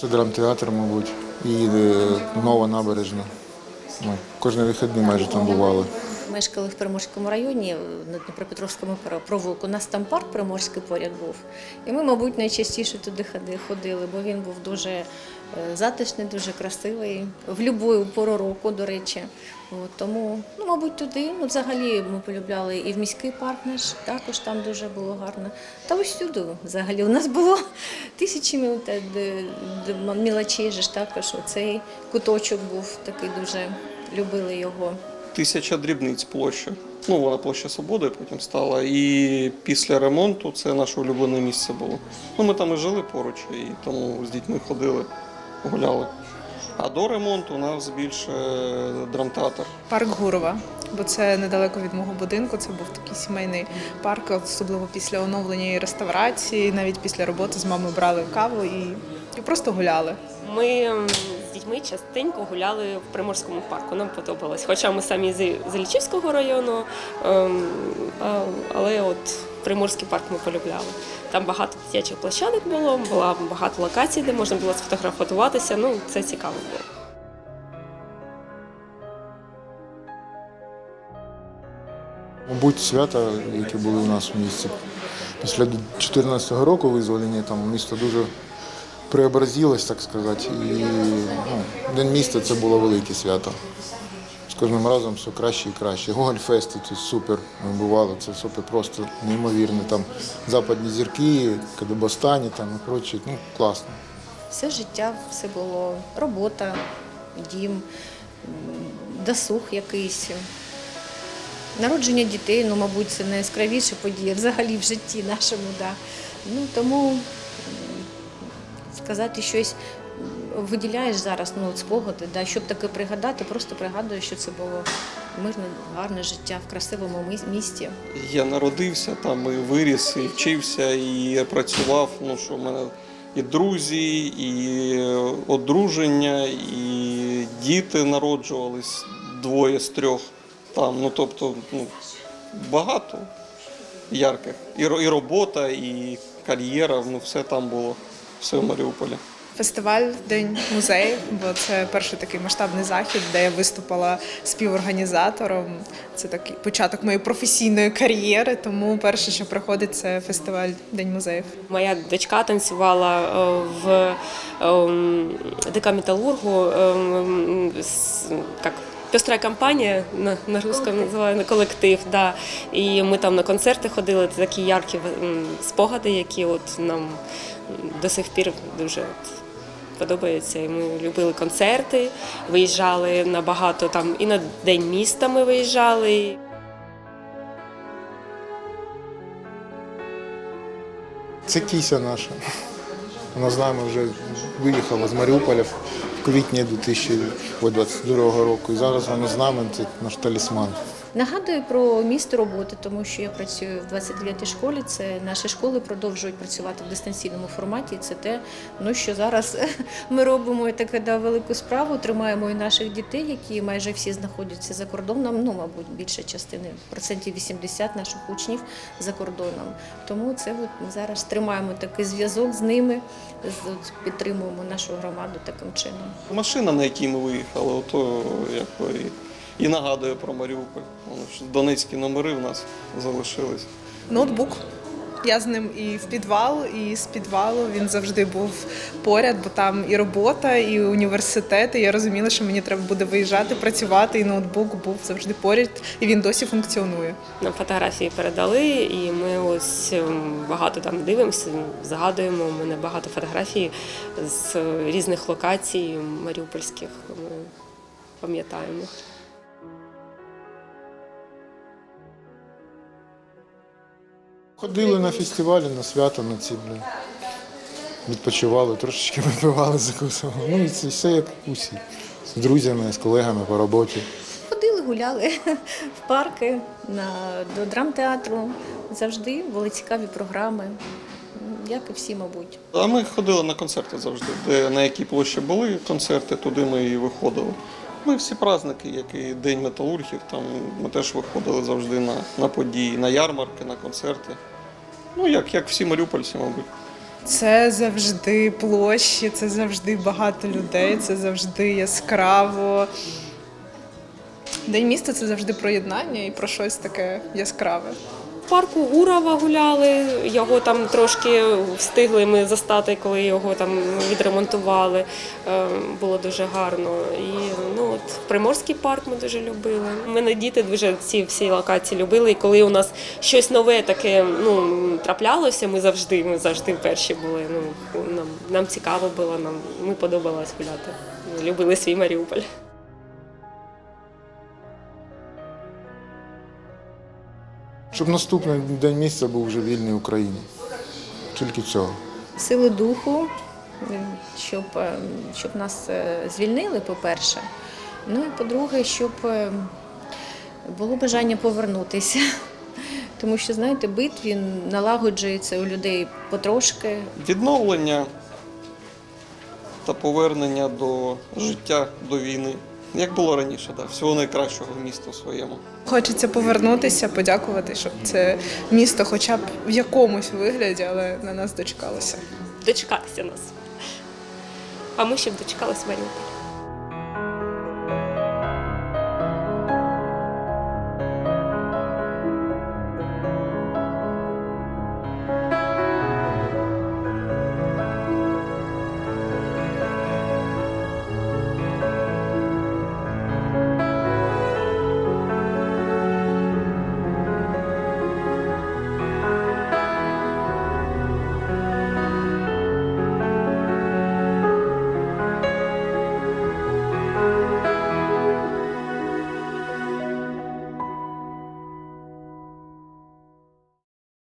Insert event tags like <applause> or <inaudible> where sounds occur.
Це драмтеатр, мабуть, і е, нова набережна. Ми кожні вихідні майже там бували. Мешкали в Приморському районі на Дніпропетровському провулку. Нас там парк Приморський поряд був. І ми, мабуть, найчастіше туди ходили, бо він був дуже е, затишний, дуже красивий, в будь-яку пору року, до речі. От, тому, ну, мабуть, туди. Ну, взагалі ми полюбляли і в міський парк наш, також там дуже було гарно. Та усюди взагалі у нас було <laughs> тисячі мілочей, ж також оцей куточок був такий дуже любили його. Тисяча дрібниць площа. Ну, вона площа Свободи потім стала. І після ремонту це наше улюблене місце було. Ну, ми там і жили поруч, і тому з дітьми ходили, гуляли. А до ремонту у нас більше драмтеатр. Парк Гурова, бо це недалеко від мого будинку. Це був такий сімейний парк, особливо після оновлення і реставрації. Навіть після роботи з мамою брали каву і, і просто гуляли. Ми з дітьми частенько гуляли в Приморському парку. Нам подобалось. Хоча ми самі з Іллічівського району, ем, але от Приморський парк ми полюбляли. Там багато дитячих площадок було, було багато локацій, де можна було сфотографуватися. Ну, це цікаво було. Мабуть, свята, які були у нас в місті. Після 2014 року визволення там місто дуже преобразилось, так сказати. І ну, День міста це було велике свято. З кожним разом все краще і краще. Гогольфести це супер. Ми бували, це супер просто неймовірно. Там западні зірки, Кадебостані там і прочі. Ну, класно. Все життя, все було робота, дім, досуг якийсь. Народження дітей, ну, мабуть, це найяскравіша подія взагалі в житті нашому. Да. Ну, тому сказати щось виділяєш зараз ну, спогади, да, щоб таке пригадати, просто пригадую, що це було мирне, гарне життя в красивому місті. Я народився там, і виріс, і вчився, і працював. Ну що в мене і друзі, і одруження, і діти народжувались двоє з трьох там. Ну тобто, ну, багато ярких. І, і робота, і кар'єра, ну все там було, все в Маріуполі. Фестиваль День музеїв, бо це перший такий масштабний захід, де я виступила співорганізатором. Це такий початок моєї професійної кар'єри. Тому перше, що приходить, це фестиваль День музеїв. Моя дочка танцювала е, в ем, ДК Металургу. ем, як, Пестрая компанія на, на русском називає колектив. Да. І ми там на концерти ходили. Це такі яркі спогади, які от нам до сих пір дуже от, подобаються. І ми любили концерти, виїжджали на багато там і на День міста ми виїжджали. Це кіся наша. Вона з нами вже виїхала з Маріуполя в квітні 2022 року. І зараз вони з нами, це наш талісман. Нагадую про місто роботи, тому що я працюю в 29-й школі. Це наші школи продовжують працювати в дистанційному форматі. Це те, ну що зараз <laughs> ми робимо таку да, велику справу. Тримаємо і наших дітей, які майже всі знаходяться за кордоном. Ну, мабуть, більша частина процентів 80 наших учнів за кордоном. Тому це от ми зараз тримаємо такий зв'язок з ними, підтримуємо нашу громаду таким чином. Машина, на якій ми виїхали, ото якби і, нагадує про Маріуполь. Донецькі номери в нас залишились. Ноутбук. Я з ним і в підвал, і з підвалу він завжди був поряд, бо там і робота, і університет. І я розуміла, що мені треба буде виїжджати, працювати, і ноутбук був завжди поряд, і він досі функціонує. Нам фотографії передали, і ми ось ем, багато там дивимося, згадуємо. У мене багато фотографій з різних локацій маріупольських. Ми пам'ятаємо. Ходили на фестивалі, на свято, на ці, блін. Відпочивали, трошечки випивали, закусували. Ну, і це все як усі. З друзями, з колегами по роботі. Ходили, гуляли <laughs> в парки, на, до драмтеатру. Завжди були цікаві програми, як і всі, мабуть. А ми ходили на концерти завжди, де на якій площі були концерти, туди ми і виходили. Ми всі праздники, як і День металургів, там ми теж виходили завжди на, на події, на ярмарки, на концерти. Ну, як, як всі маріупольці, мабуть. Це завжди площі, це завжди багато людей, це завжди яскраво. День міста це завжди про єднання і про щось таке яскраве. В парку Гурова гуляли, його там трошки встигли ми застати, коли його там відремонтували. Е, Було дуже гарно. І ну, от, Приморський парк ми дуже любили. У мене діти дуже ці всі локації любили. І коли у нас щось нове таке ну, траплялося, ми завжди, ми завжди перші були. Ну, нам, нам цікаво було, нам ми подобалось гуляти. Ми любили свій Маріуполь. Щоб наступний день місця був вже вільний Україні. Тільки цього. Сили духу, щоб, е, щоб нас е, звільнили, по-перше. Ну і по-друге, щоб е, було бажання повернутися. Тому що, знаєте, бит він налагоджується у людей потрошки, Відновлення та повернення до життя, до війни. Як було раніше, да. всього найкращого в місту своєму. Хочеться повернутися, подякувати, щоб це місто, хоча б в якомусь вигляді, але на нас дочекалося. Дочекатися нас. А ми ще б дочекались Маріуполь.